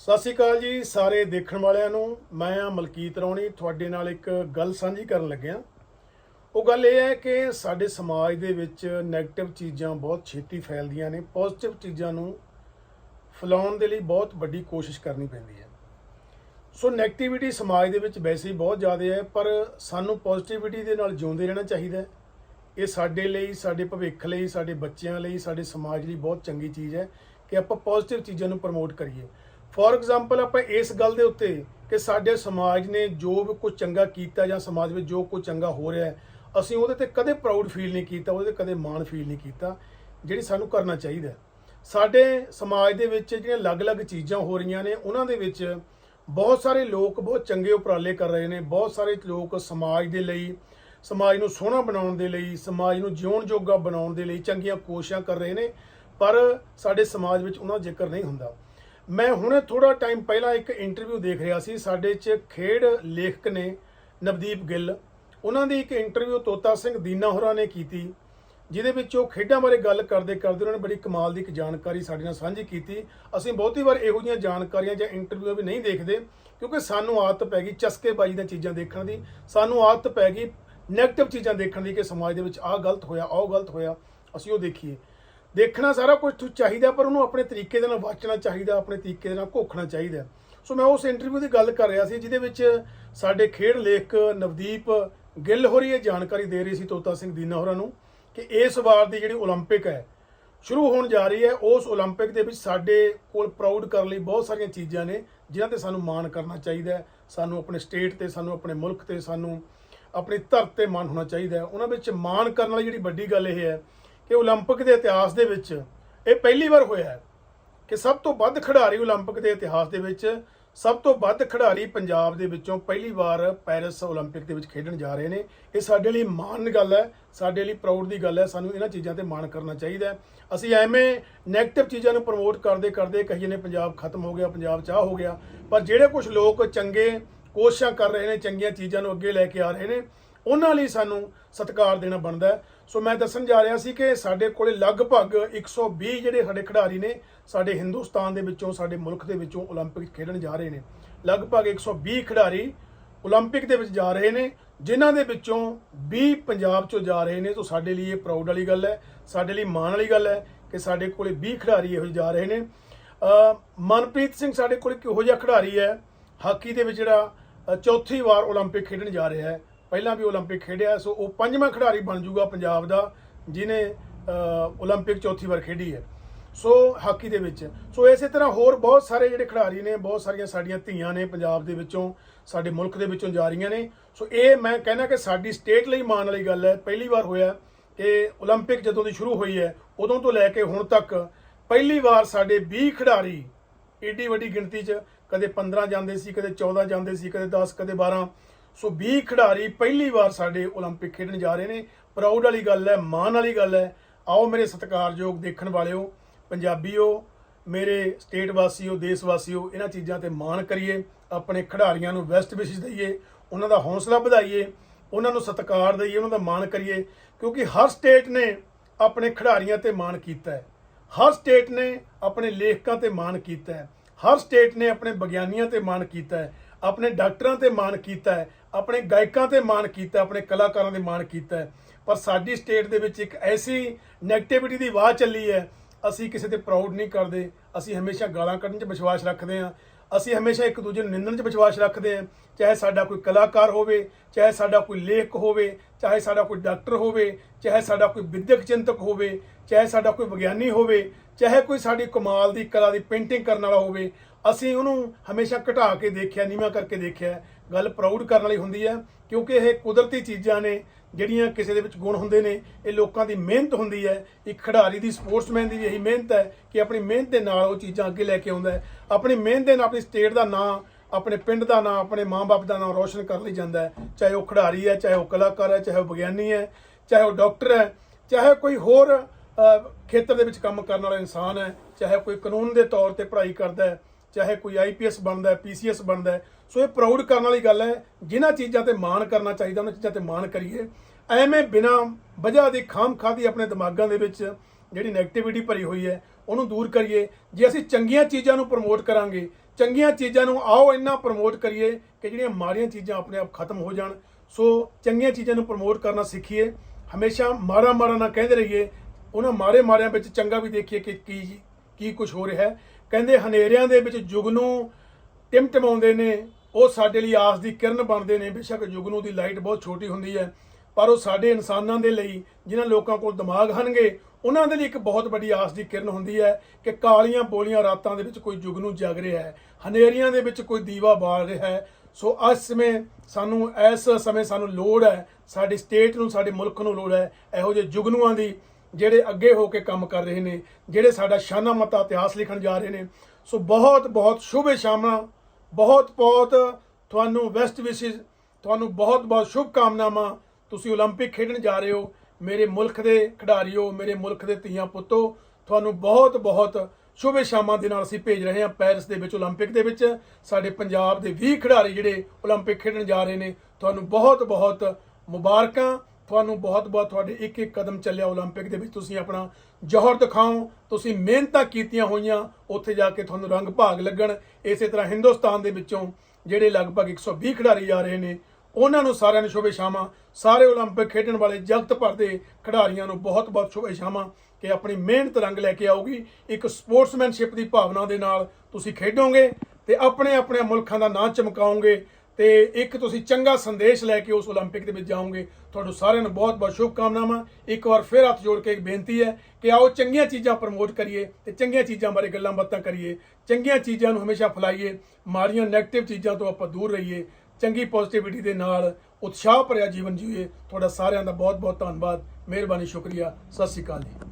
ਸਤਿ ਸ਼੍ਰੀ ਅਕਾਲ ਜੀ ਸਾਰੇ ਦੇਖਣ ਵਾਲਿਆਂ ਨੂੰ। ਮੈਂ ਆ ਮਲਕੀਤ ਰੌਣੀ। ਤੁਹਾਡੇ ਨਾਲ ਇੱਕ ਗੱਲ ਸਾਂਝੀ ਕਰਨ ਲੱਗਿਆ। ਉਹ ਗੱਲ ਇਹ ਹੈ ਕਿ ਸਾਡੇ ਸਮਾਜ ਦੇ ਵਿੱਚ 네ਗੇਟਿਵ ਚੀਜ਼ਾਂ ਬਹੁਤ ਛੇਤੀ ਫੈਲਦੀਆਂ ਨੇ। ਪੋਜ਼ਿਟਿਵ ਚੀਜ਼ਾਂ ਨੂੰ ਫੈਲਾਉਣ ਦੇ ਲਈ ਬਹੁਤ ਵੱਡੀ ਕੋਸ਼ਿਸ਼ ਕਰਨੀ ਪੈਂਦੀ ਹੈ। ਸੋ 네ਗੇਟਿਵਿਟੀ ਸਮਾਜ ਦੇ ਵਿੱਚ ਵੈਸੇ ਹੀ ਬਹੁਤ ਜ਼ਿਆਦਾ ਹੈ, ਪਰ ਸਾਨੂੰ ਪੋਜ਼ਿਟਿਵਿਟੀ ਦੇ ਨਾਲ ਜਿਉਂਦੇ ਰਹਿਣਾ ਚਾਹੀਦਾ ਹੈ। ਇਹ ਸਾਡੇ ਲਈ, ਸਾਡੇ ਭਵਿੱਖ ਲਈ, ਸਾਡੇ ਬੱਚਿਆਂ ਲਈ, ਸਾਡੇ ਸਮਾਜ ਲਈ ਬਹੁਤ ਚੰਗੀ ਚੀਜ਼ ਹੈ ਕਿ ਆਪਾਂ ਪੋਜ਼ਿਟਿਵ ਚੀਜ਼ਾਂ ਨੂੰ ਪ੍ਰਮੋਟ ਕਰੀਏ। ਫੋਰ ਐਗਜ਼ਾਮਪਲ ਆਪਾਂ ਇਸ ਗੱਲ ਦੇ ਉੱਤੇ ਕਿ ਸਾਡੇ ਸਮਾਜ ਨੇ ਜੋ ਵੀ ਕੁਝ ਚੰਗਾ ਕੀਤਾ ਜਾਂ ਸਮਾਜ ਵਿੱਚ ਜੋ ਕੁਝ ਚੰਗਾ ਹੋ ਰਿਹਾ ਅਸੀਂ ਉਹਦੇ ਤੇ ਕਦੇ ਪ੍ਰਾਊਡ ਫੀਲ ਨਹੀਂ ਕੀਤਾ, ਉਹਦੇ ਤੇ ਕਦੇ ਮਾਣ ਫੀਲ ਨਹੀਂ ਕੀਤਾ, ਜਿਹੜੀ ਸਾਨੂੰ ਕਰਨਾ ਚਾਹੀਦਾ ਸਾਡੇ ਸਮਾਜ ਦੇ ਵਿੱਚ ਜਿਹੜੀਆਂ ਅਲੱਗ-ਅਲੱਗ ਚੀਜ਼ਾਂ ਹੋ ਰਹੀਆਂ ਨੇ, ਉਹਨਾਂ ਦੇ ਵਿੱਚ ਬਹੁਤ ਸਾਰੇ ਲੋਕ ਬਹੁਤ ਚੰਗੇ ਉਪਰਾਲੇ ਕਰ ਰਹੇ ਨੇ, ਬਹੁਤ ਸਾਰੇ ਲੋਕ ਸਮਾਜ ਦੇ ਲਈ, ਸਮਾਜ ਨੂੰ ਸੋਹਣਾ ਬਣਾਉਣ ਦੇ ਲਈ, ਸਮਾਜ ਨੂੰ ਜਿਉਣ ਜੋਗਾ ਬਣਾਉਣ ਦੇ ਲਈ ਚੰਗੀਆਂ ਕੋਸ਼ਿਸ਼ਾਂ ਕਰ ਰਹੇ ਨੇ, ਪਰ ਸਾਡੇ ਸਮਾਜ ਵਿੱਚ ਉਹਨਾਂ ਦਾ ਜ਼ਿਕਰ ਨਹੀਂ ਹੁੰਦਾ। ਮੈਂ ਹੁਣੇ ਥੋੜਾ ਟਾਈਮ ਪਹਿਲਾਂ ਇੱਕ ਇੰਟਰਵਿਊ ਦੇਖ ਰਿਹਾ ਸੀ। ਸਾਡੇ 'ਚ ਖੇਡ ਲੇਖਕ ਨੇ ਨਵਦੀਪ ਗਿੱਲ। ਉਹਨਾਂ ਦੀ ਇੱਕ ਇੰਟਰਵਿਊ ਤੋਤਾ ਸਿੰਘ ਦੀਨਾ ਹੋਰਾਂ ਨੇ ਕੀਤੀ, ਜਿਹਦੇ ਵਿੱਚ ਉਹ ਖੇਡਾਂ ਬਾਰੇ ਗੱਲ ਕਰਦੇ ਕਰਦੇ ਉਹਨਾਂ ਨੇ ਬੜੀ ਕਮਾਲ ਦੀ ਇੱਕ ਜਾਣਕਾਰੀ ਸਾਡੇ ਨਾਲ ਸਾਂਝੀ ਕੀਤੀ। ਅਸੀਂ ਬਹੁਤੀ ਵਾਰ ਇਹੋ ਜਿਹੀਆਂ ਜਾਣਕਾਰੀਆਂ ਜਾਂ ਇੰਟਰਵਿਊ ਵੀ ਨਹੀਂ ਦੇਖਦੇ, ਕਿਉਂਕਿ ਸਾਨੂੰ ਆਦਤ ਪੈ ਗਈ ਚਸਕੇਬਾਜ਼ੀ ਦੀਆਂ ਚੀਜ਼ਾਂ ਦੇਖਣ ਦੀ। ਸਾਨੂੰ ਆਦਤ ਪੈ ਗਈ ਨੈਗੇਟਿਵ ਚੀਜ਼ਾਂ ਦੇਖਣ ਦੀ ਕਿ ਸਮਾਜ ਦੇ ਵਿੱਚ ਆਹ ਗਲਤ ਹੋਇਆ, ਉਹ ਗਲਤ ਹੋਇਆ। ਅਸੀਂ ਉਹ ਦੇਖੀਏ। ਦੇਖਣਾ ਸਾਰਾ ਕੁਝ ਚਾਹੀਦਾ ਪਰ ਉਹਨੂੰ ਆਪਣੇ ਤਰੀਕੇ ਦੇ ਨਾਲ ਵਾਚਣਾ ਚਾਹੀਦਾ ਆਪਣੇ ਤਰੀਕੇ ਦੇ ਨਾਲ ਘੋਖਣਾ ਚਾਹੀਦਾ ਸੋ ਮੈਂ ਉਸ ਇੰਟਰਵਿਊ ਦੀ ਗੱਲ ਕਰ ਰਿਹਾ ਸੀ ਜਿਹਦੇ ਵਿੱਚ ਸਾਡੇ ਖੇਡ ਲੇਖਕ ਨਵਦੀਪ ਗਿੱਲ ਹੋਰੀ ਇਹ ਜਾਣਕਾਰੀ ਦੇ ਰਹੀ ਸੀ ਤੋਤਾ ਸਿੰਘ ਦੀਨਾ ਹੋਰਾਂ ਨੂੰ ਕਿ ਇਸ ਵਾਰ ਦੀ ਜਿਹੜੀ 올림픽 ਹੈ ਸ਼ੁਰੂ ਹੋਣ ਜਾ ਰਹੀ ਹੈ ਉਸ 올림픽 ਦੇ ਵਿੱਚ ਸਾਡੇ ਕੋਲ ਪ੍ਰਾਊਡ ਕਰਨ ਲਈ ਬਹੁਤ ਸਾਰੀਆਂ ਚੀਜ਼ਾਂ ਨੇ ਜਿਨ੍ਹਾਂ ਤੇ ਸਾਨੂੰ ਮਾਣ ਕਰਨਾ ਚਾਹੀਦਾ ਹੈ ਸਾਨੂੰ ਆਪਣੇ ਸਟੇਟ ਤੇ ਸਾਨੂੰ ਆਪਣੇ ਮੁਲਕ ਤੇ ਸਾਨੂੰ ਆਪਣੀ ਧਰਤ ਤੇ ਮਾਣ ਹੋਣਾ ਚਾਹੀਦਾ ਹੈ ਉਹਨਾਂ ਵਿੱਚ ਮਾਣ ਕਰਨ ਵਾਲੀ ਜਿਹੜੀ ਵੱਡੀ ਗੱਲ ਇਹ ਹੈ ਕਿ 올림픽 ਦੇ ਇਤਿਹਾਸ ਦੇ ਵਿੱਚ ਇਹ ਪਹਿਲੀ ਵਾਰ ਹੋਇਆ ਹੈ ਕਿ ਸਭ ਤੋਂ ਵੱਧ ਖਿਡਾਰੀ 올림픽 ਦੇ ਇਤਿਹਾਸ ਦੇ ਵਿੱਚ, ਸਭ ਤੋਂ ਵੱਧ ਖਿਡਾਰੀ ਪੰਜਾਬ ਦੇ ਵਿੱਚੋਂ ਪਹਿਲੀ ਵਾਰ ਪੈਰਿਸ 올림픽 ਦੇ ਵਿੱਚ ਖੇਡਣ ਜਾ ਰਹੇ ਨੇ। ਇਹ ਸਾਡੇ ਲਈ ਮਾਣ ਗੱਲ ਹੈ, ਸਾਡੇ ਲਈ ਪ੍ਰਾਊਡ ਦੀ ਗੱਲ ਹੈ, ਸਾਨੂੰ ਇਹਨਾਂ ਚੀਜ਼ਾਂ ਤੇ ਮਾਣ ਕਰਨਾ ਚਾਹੀਦਾ ਅਸੀਂ ਐਵੇਂ 네ਗੇਟਿਵ ਚੀਜ਼ਾਂ ਨੂੰ ਪ੍ਰਮੋਟ ਕਰਦੇ ਕਰਦੇ ਕਹੀ ਜਾਂਦੇ ਪੰਜਾਬ ਖਤਮ ਹੋ ਗਿਆ, ਪੰਜਾਬ ਚਾਹ ਹੋ ਗਿਆ, ਪਰ ਜਿਹੜੇ ਕੁਝ ਲੋਕ ਚੰਗੇ ਕੋਸ਼ਿਸ਼ਾਂ ਕਰ ਰਹੇ ਨੇ, ਚੰਗੀਆਂ ਚੀਜ਼ਾਂ ਨੂੰ ਅੱਗੇ ਲੈ ਕੇ ਆ ਰਹੇ ਨੇ ਉਹਨਾਂ ਲਈ ਸਾਨੂੰ ਸਤਿਕਾਰ ਦੇਣਾ ਬਣਦਾ ਹੈ। ਸੋ ਮੈਂ ਦੱਸਣ ਜਾ ਰਿਹਾ ਸੀ ਕਿ ਸਾਡੇ ਕੋਲੇ ਲਗਭਗ 120 ਜਿਹੜੇ ਸਾਡੇ ਖਿਡਾਰੀ ਨੇ ਸਾਡੇ ਹਿੰਦੁਸਤਾਨ ਦੇ ਵਿੱਚੋਂ ਸਾਡੇ ਮੁਲਕ ਦੇ ਵਿੱਚੋਂ 올림픽 ਖੇਡਣ ਜਾ ਰਹੇ ਨੇ ਲਗਭਗ 120 ਖਿਡਾਰੀ 올림픽 ਦੇ ਵਿੱਚ ਜਾ ਰਹੇ ਨੇ ਜਿਨ੍ਹਾਂ ਦੇ ਵਿੱਚੋਂ 20 ਪੰਜਾਬ ਚੋਂ ਜਾ ਰਹੇ ਨੇ ਤਾਂ ਸਾਡੇ ਲਈ ਇਹ ਪ੍ਰਾਊਡ ਵਾਲੀ ਗੱਲ ਹੈ ਸਾਡੇ ਲਈ ਮਾਣ ਵਾਲੀ ਗੱਲ ਹੈ ਕਿ ਸਾਡੇ ਕੋਲੇ 20 ਖਿਡਾਰੀ ਇਹੋ ਜਿਹੇ ਜਾ ਰਹੇ ਨੇ ਅ, ਮਨਪ੍ਰੀਤ ਸਿੰਘ ਸਾਡੇ ਕੋਲੇ ਕਿਹੋ ਜਿਹਾ ਖਿਡਾਰੀ ਹੈ ਹਾਕੀ ਦੇ ਵਿੱਚ ਜਿਹੜਾ ਅ, ਚੌਥੀ ਵਾਰ 올림픽 ਖੇਡਣ ਜਾ ਰਿਹਾ ਹੈ ਪਹਿਲਾਂ ਵੀ 올림픽 ਖੇਡਿਆ ਸੋ ਉਹ ਪੰਜਵਾਂ ਖਿਡਾਰੀ ਬਣ ਜਾਊਗਾ ਪੰਜਾਬ ਦਾ ਜਿਨੇ 올림픽 ਚੌਥੀ ਵਾਰ ਖੇਡੀ ਹੈ ਸੋ ਹਾਕੀ ਦੇ ਵਿੱਚ ਸੋ ਇਸੇ ਤਰ੍ਹਾਂ ਹੋਰ ਬਹੁਤ ਸਾਰੇ ਜਿਹੜੇ ਖਿਡਾਰੀ ਨੇ ਬਹੁਤ ਸਾਰੀਆਂ ਸਾਡੀਆਂ ਧੀਆਂ ਨੇ ਪੰਜਾਬ ਦੇ ਵਿੱਚੋਂ ਸਾਡੇ ਮੁਲਕ ਦੇ ਵਿੱਚੋਂ ਜਾ ਰਹੀਆਂ ਨੇ ਸੋ ਇਹ ਮੈਂ ਕਹਿੰਦਾ ਕਿ ਸਾਡੀ ਸਟੇਟ ਲਈ ਮਾਣ ਵਾਲੀ ਗੱਲ ਹੈ ਪਹਿਲੀ ਵਾਰ ਹੋਇਆ ਕਿ 올림픽 ਜਦੋਂ ਦੀ ਸ਼ੁਰੂ ਹੋਈ ਹੈ ਉਦੋਂ ਤੋਂ ਲੈ ਕੇ ਹੁਣ ਤੱਕ ਪਹਿਲੀ ਵਾਰ ਸਾਡੇ 20 ਖਿਡਾਰੀ ਏਡੀ ਵੱਡੀ ਗਿਣਤੀ 'ਚ ਕਦੇ 15 ਜਾਂਦੇ ਸੀ ਕਦੇ 14 ਜਾਂਦੇ ਸੀ ਕਦੇ 10 ਕਦੇ 12 ਸੋ 20 ਖਿਡਾਰੀ ਪਹਿਲੀ ਵਾਰ ਸਾਡੇ 올림픽 ਖੇਡਣ ਜਾ ਰਹੇ ਨੇ ਪ੍ਰਾਊਡ ਵਾਲੀ ਗੱਲ ਹੈ ਮਾਣ ਵਾਲੀ ਗੱਲ ਹੈ ਆਓ ਮੇਰੇ ਸਤਿਕਾਰਯੋਗ ਦੇਖਣ ਵਾਲਿਓ ਪੰਜਾਬੀਓ ਮੇਰੇ ਸਟੇਟ ਵਾਸੀਓ ਦੇਸ਼ ਵਾਸੀਓ ਇਹਨਾਂ ਚੀਜ਼ਾਂ ਤੇ ਮਾਣ ਕਰੀਏ ਆਪਣੇ ਖਿਡਾਰੀਆਂ ਨੂੰ ਬੈਸਟ ਵਿਸ਼ੇਸ ਦਈਏ ਉਹਨਾਂ ਦਾ ਹੌਸਲਾ ਵਧਾਈਏ ਉਹਨਾਂ ਨੂੰ ਸਤਿਕਾਰ ਦਈਏ ਉਹਨਾਂ ਦਾ ਮਾਣ ਕਰੀਏ ਕਿਉਂਕਿ ਹਰ ਸਟੇਟ ਨੇ ਆਪਣੇ ਖਿਡਾਰੀਆਂ ਤੇ ਮਾਣ ਕੀਤਾ ਹੈ ਹਰ ਸਟੇਟ ਨੇ ਆਪਣੇ ਲੇਖਕਾਂ ਤੇ ਮਾਣ ਕੀਤਾ ਹੈ ਹਰ ਸਟੇਟ ਨੇ ਆਪਣੇ ਵਿਗਿਆਨੀਆਂ ਤੇ ਮਾਣ ਕੀਤਾ ਹੈ ਆਪਣੇ ਡਾਕਟਰਾਂ ਤੇ ਮਾਣ ਕੀਤਾ ਹੈ ਆਪਣੇ ਗਾਇਕਾਂ ਤੇ ਮਾਣ ਕੀਤਾ, ਆਪਣੇ ਕਲਾਕਾਰਾਂ ਤੇ ਮਾਣ ਕੀਤਾ ਪਰ ਸਾਡੀ ਸਟੇਟ ਦੇ ਵਿੱਚ ਇੱਕ ਐਸੀ 네ਗੇਟਿਵਿਟੀ ਦੀ ਵਾਹ ਚੱਲੀ ਹੈ, ਅਸੀਂ ਕਿਸੇ ਤੇ ਪ੍ਰਾਊਡ ਨਹੀਂ ਕਰਦੇ। ਅਸੀਂ ਹਮੇਸ਼ਾ ਗਾਲਾਂ ਕੱਢਣ 'ਚ ਵਿਸ਼ਵਾਸ ਰੱਖਦੇ ਹਾਂ। ਅਸੀਂ ਹਮੇਸ਼ਾ ਇੱਕ ਦੂਜੇ ਨੂੰ ਨਿੰਦਣ 'ਚ ਵਿਸ਼ਵਾਸ ਰੱਖਦੇ ਹਾਂ। ਚਾਹੇ ਸਾਡਾ ਕੋਈ ਕਲਾਕਾਰ ਹੋਵੇ, ਚਾਹੇ ਸਾਡਾ ਕੋਈ ਲੇਖਕ ਹੋਵੇ, ਚਾਹੇ ਸਾਡਾ ਕੋਈ ਡਾਕਟਰ ਹੋਵੇ, ਚਾਹੇ ਸਾਡਾ ਕੋਈ ਵਿਦਿਅਕ ਚਿੰਤਕ ਹੋਵੇ, ਚਾਹੇ ਸਾਡਾ ਕੋਈ ਵਿਗਿਆਨੀ ਹੋਵੇ, ਚਾਹੇ ਕੋਈ ਸਾਡੀ ਕਮਾਲ ਦੀ ਕਲਾ ਦੀ ਪੇਂਟਿੰਗ ਕਰਨ ਵਾਲਾ ਹੋਵੇ, ਅਸੀਂ ਉਹਨੂੰ ਹਮੇਸ਼ਾ ਘਟਾ ਕੇ ਦੇਖਿਆ, ਨੀਵਾਂ ਕਰਕੇ ਦੇਖਿਆ। ਗੱਲ ਪ੍ਰਾਊਡ ਕਰਨ ਵਾਲੀ ਹੁੰਦੀ ਹੈ, ਕਿਉਂਕਿ ਇਹ ਕੁਦਰਤੀ ਚੀਜ਼ਾਂ ਨੇ, ਜਿਹੜੀਆਂ ਕਿਸੇ ਦੇ ਵਿੱਚ ਗੁਣ ਹੁੰਦੇ ਨੇ, ਇਹ ਲੋਕਾਂ ਦੀ ਮਿਹਨਤ ਹੁੰਦੀ ਹੈ। ਇੱਕ ਖਿਡਾਰੀ ਦੀ ਸਪੋਰਟਸਮੈਨ ਦੀ ਵੀ ਇਹੀ ਮਿਹਨਤ ਹੈ ਕਿ ਆਪਣੀ ਮਿਹਨਤ ਦੇ ਨਾਲ ਉਹ ਚੀਜ਼ਾਂ ਅੱਗੇ ਲੈ ਕੇ ਆਉਂਦਾ ਹੈ। ਆਪਣੀ ਮਿਹਨਤ ਦੇ ਨਾਲ ਆਪਣੀ ਸਟੇਟ ਦਾ ਨਾਂ, ਆਪਣੇ ਪਿੰਡ ਦਾ ਨਾਂ, ਆਪਣੇ ਮਾਂ-ਬਾਪ ਦਾ ਨਾਂ ਰੋਸ਼ਨ ਕਰ ਲਈ ਜਾਂਦਾ ਹੈ। ਚਾਹੇ ਉਹ ਖਿਡਾਰੀ ਹੈ, ਚਾਹੇ ਉਹ ਕਲਾਕਾਰ ਹੈ, ਚਾਹੇ ਉਹ ਵਿਗਿਆਨੀ ਹੈ, ਚਾਹੇ ਉਹ ਡਾਕਟਰ ਹੈ, ਚਾਹੇ ਕੋਈ ਹੋਰ ਖੇਤਰ ਦੇ ਵਿੱਚ ਕੰਮ ਕਰਨ ਵਾਲਾ ਇਨਸਾਨ ਹੈ, ਚਾਹੇ ਕੋਈ ਕਾਨੂੰਨ ਦੇ ਤੌਰ ਤੇ ਪੜ੍ਹਾਈ ਕਰਦਾ ਹੈ ਚਾਹੇ ਕੋਈ ਆਈਪੀਐਸ ਬਣਦਾ ਹੈ ਪੀਸੀਐਸ ਬਣਦਾ ਹੈ। ਸੋ ਇਹ ਪ੍ਰਾਊਡ ਕਰਨ ਵਾਲੀ ਗੱਲ ਹੈ ਜਿਨ੍ਹਾਂ ਚੀਜ਼ਾਂ ਤੇ ਮਾਣ ਕਰਨਾ ਚਾਹੀਦਾ, ਉਹਨਾਂ ਚੀਜ਼ਾਂ ਤੇ ਮਾਣ ਕਰੀਏ। ਐਵੇਂ ਬਿਨਾ ਵਜ੍ਹਾ ਦੀ ਖਾਮਖਾ ਦੀ ਆਪਣੇ ਦਿਮਾਗਾਂ ਦੇ ਵਿੱਚ ਜਿਹੜੀ 네ਗੇਟਿਵਿਟੀ ਭਰੀ ਹੋਈ ਹੈ, ਉਹਨੂੰ ਦੂਰ ਕਰੀਏ। ਜੇ ਅਸੀਂ ਚੰਗੀਆਂ ਚੀਜ਼ਾਂ ਨੂੰ ਪ੍ਰਮੋਟ ਕਰਾਂਗੇ, ਚੰਗੀਆਂ ਚੀਜ਼ਾਂ ਨੂੰ ਆਓ ਇੰਨਾ ਪ੍ਰਮੋਟ ਕਰੀਏ ਕਿ ਜਿਹੜੀਆਂ ਮਾੜੀਆਂ ਚੀਜ਼ਾਂ ਆਪਣੇ ਆਪ ਖਤਮ ਹੋ ਜਾਣ। ਸੋ ਚੰਗੀਆਂ ਚੀਜ਼ਾਂ ਨੂੰ ਪ੍ਰਮੋਟ ਕਰਨਾ ਸਿੱਖੀਏ। ਹਮੇਸ਼ਾ ਮਾੜਾ ਮਾੜਾ ਨਾ ਕਹਿੰਦੇ ਰਹੀਏ। ਉਹਨਾਂ ਮਾੜੇ ਮਾੜਿਆਂ ਵਿੱਚ ਚੰਗਾ ਵੀ ਦੇਖੀਏ ਕਿ ਕੀ ਕੀ ਕੁਝ ਹੋ ਰਿਹਾ ਹੈ? ਕਹਿੰਦੇ ਹਨੇਰਿਆਂ ਦੇ ਵਿੱਚ ਜੁਗਨੂੰ ਟਿਮਟਮਾਉਂਦੇ ਨੇ। ਉਹ ਸਾਡੇ ਲਈ ਆਸ ਦੀ ਕਿਰਨ ਬਣਦੇ ਨੇ। ਬੇਸ਼ੱਕ ਜੁਗਨੂ ਦੀ ਲਾਈਟ ਬਹੁਤ ਛੋਟੀ ਹੁੰਦੀ ਹੈ। ਪਰ ਉਹ ਸਾਡੇ ਇਨਸਾਨਾਂ ਦੇ ਲਈ, ਜਿਨ੍ਹਾਂ ਲੋਕਾਂ ਕੋਲ ਦਿਮਾਗ ਹਨਗੇ, ਉਹਨਾਂ ਦੇ ਲਈ ਇੱਕ ਬਹੁਤ ਵੱਡੀ ਆਸ ਦੀ ਕਿਰਨ ਹੁੰਦੀ ਹੈ ਕਿ ਕਾਲੀਆਂ ਬੋਲੀਆਂ ਰਾਤਾਂ ਦੇ ਵਿੱਚ ਕੋਈ ਜੁਗਨੂ ਜਗ ਰਿਹਾ ਹੈ। ਹਨੇਰੀਆਂ ਦੇ ਵਿੱਚ ਕੋਈ ਦੀਵਾ ਬਾਲ ਰਿਹਾ ਹੈ। ਸੋ ਇਸ ਸਮੇਂ ਸਾਨੂੰ, ਇਸ ਸਮੇਂ ਸਾਨੂੰ ਲੋੜ ਹੈ, ਸਾਡੀ ਸਟੇਟ ਨੂੰ, ਸਾਡੇ ਮੁਲਕ ਨੂੰ ਲੋੜ ਹੈ, ਇਹੋ ਜਿਹੇ ਜੁਗਨੂਆਂ ਦੀ ਜਿਹੜੇ ਅੱਗੇ ਹੋ ਕੇ ਕੰਮ ਕਰ ਰਹੇ ਨੇ ਜਿਹੜੇ ਸਾਡਾ ਸ਼ਾਨਾ ਮਤਾ ਇਤਿਹਾਸ ਲਿਖਣ ਜਾ ਰਹੇ ਨੇ ਸੋ ਬਹੁਤ ਬਹੁਤ ਸ਼ੁਭ ਸ਼ਾਮਾਂ ਬਹੁਤ ਬਹੁਤ ਤੁਹਾਨੂੰ ਬੈਸਟ ਵਿਸ਼ੇਸ ਤੁਹਾਨੂੰ ਬਹੁਤ ਬਹੁਤ ਸ਼ੁਭ ਕਾਮਨਾਵਾਂ ਤੁਸੀਂ 올림픽 ਖੇਡਣ ਜਾ ਰਹੇ ਹੋ ਮੇਰੇ ਮੁਲਕ ਦੇ ਖਿਡਾਰੀਓ ਮੇਰੇ ਮੁਲਕ ਦੇ ਧੀਆਂ ਪੁੱਤੋ ਤੁਹਾਨੂੰ ਬਹੁਤ ਬਹੁਤ ਸ਼ੁਭ ਸ਼ਾਮਾਂ ਦੇ ਨਾਲ ਅਸੀਂ ਭੇਜ ਰਹੇ ਹਾਂ ਪੈਰਿਸ ਦੇ ਵਿੱਚ 올림픽 ਦੇ ਵਿੱਚ ਸਾਡੇ ਪੰਜਾਬ ਦੇ 20 ਖਿਡਾਰੀ ਜਿਹੜੇ 올림픽 ਖੇਡਣ ਜਾ ਰਹੇ ਨੇ ਤੁਹਾਨੂੰ ਬਹੁਤ ਬਹੁਤ ਮੁਬਾਰਕਾਂ ਤੁਹਾਨੂੰ ਬਹੁਤ ਬਹੁਤ ਤੁਹਾਡੇ ਇੱਕ ਇੱਕ ਕਦਮ ਚੱਲਿਆ 올림픽 ਦੇ ਵਿੱਚ ਤੁਸੀਂ ਆਪਣਾ ਜੋਹਰ ਦਿਖਾਓ ਤੁਸੀਂ ਮਿਹਨਤਾਂ ਕੀਤੀਆਂ ਹੋਈਆਂ ਉੱਥੇ ਜਾ ਕੇ ਤੁਹਾਨੂੰ ਰੰਗ ਭਾਗ ਲੱਗਣ ਇਸੇ ਤਰ੍ਹਾਂ ਹਿੰਦੁਸਤਾਨ ਦੇ ਵਿੱਚੋਂ ਜਿਹੜੇ ਲਗਭਗ 120 ਖਿਡਾਰੀ ਜਾ ਰਹੇ ਨੇ ਉਹਨਾਂ ਨੂੰ ਸਾਰਿਆਂ ਨੂੰ ਸ਼ੁਭੇ ਸ਼ਾਮਾਂ ਸਾਰੇ 올림픽 ਖੇਡਣ ਵਾਲੇ ਜਗਤ ਭਰ ਦੇ ਖਿਡਾਰੀਆਂ ਨੂੰ ਬਹੁਤ ਬਹੁਤ ਸ਼ੁਭੇ ਸ਼ਾਮਾਂ ਕਿ ਆਪਣੀ ਮਿਹਨਤ ਰੰਗ ਲੈ ਕੇ ਆਊਗੀ ਇੱਕ ਸਪੋਰਟਸਮੈਨਸ਼ਿਪ ਦੀ ਭਾਵਨਾ ਦੇ ਨਾਲ ਤੁਸੀਂ ਖੇਡੋਗੇ ਤੇ ਆਪਣੇ ਆਪਣੇ ਮੁਲਕਾਂ ਦਾ ਨਾਂ ਚਮਕਾਓਗੇ ਤੇ ਇੱਕ ਤੁਸੀਂ ਚੰਗਾ ਸੰਦੇਸ਼ ਲੈ ਕੇ ਉਸ 올림픽 ਦੇ ਵਿੱਚ ਜਾਓਗੇ। ਤੁਹਾਨੂੰ ਸਾਰਿਆਂ ਨੂੰ ਬਹੁਤ ਬਹੁਤ ਸ਼ੁਭ ਕਾਮਨਾਵਾਂ ਇੱਕ ਵਾਰ ਫਿਰ ਹੱਥ ਜੋੜ ਕੇ ਇੱਕ ਬੇਨਤੀ ਹੈ ਕਿ ਆਓ ਚੰਗੀਆਂ ਚੀਜ਼ਾਂ ਪ੍ਰਮੋਟ ਕਰੀਏ ਤੇ ਚੰਗੀਆਂ ਚੀਜ਼ਾਂ ਬਾਰੇ ਗੱਲਾਂ ਬਾਤਾਂ ਕਰੀਏ। ਚੰਗੀਆਂ ਚੀਜ਼ਾਂ ਨੂੰ ਹਮੇਸ਼ਾ ਫਲਾਈਏ, ਮਾੜੀਆਂ ਨੈਗੇਟਿਵ ਚੀਜ਼ਾਂ ਤੋਂ ਆਪਾਂ ਦੂਰ ਰਹੀਏ, ਚੰਗੀ ਪੋਜ਼ਿਟਿਵਿਟੀ ਦੇ ਨਾਲ ਉਤਸ਼ਾਹ ਭਰਿਆ ਜੀਵਨ ਜੀਏ। ਤੁਹਾਡਾ ਸਾਰਿਆਂ ਦਾ ਬਹੁਤ ਬਹੁਤ ਧੰਨਵਾਦ। ਮਿਹਰਬਾਨੀ, ਸ਼ੁਕਰੀਆ। ਸਤਿ ਸ਼੍ਰੀ ਅਕਾਲ ਜੀ।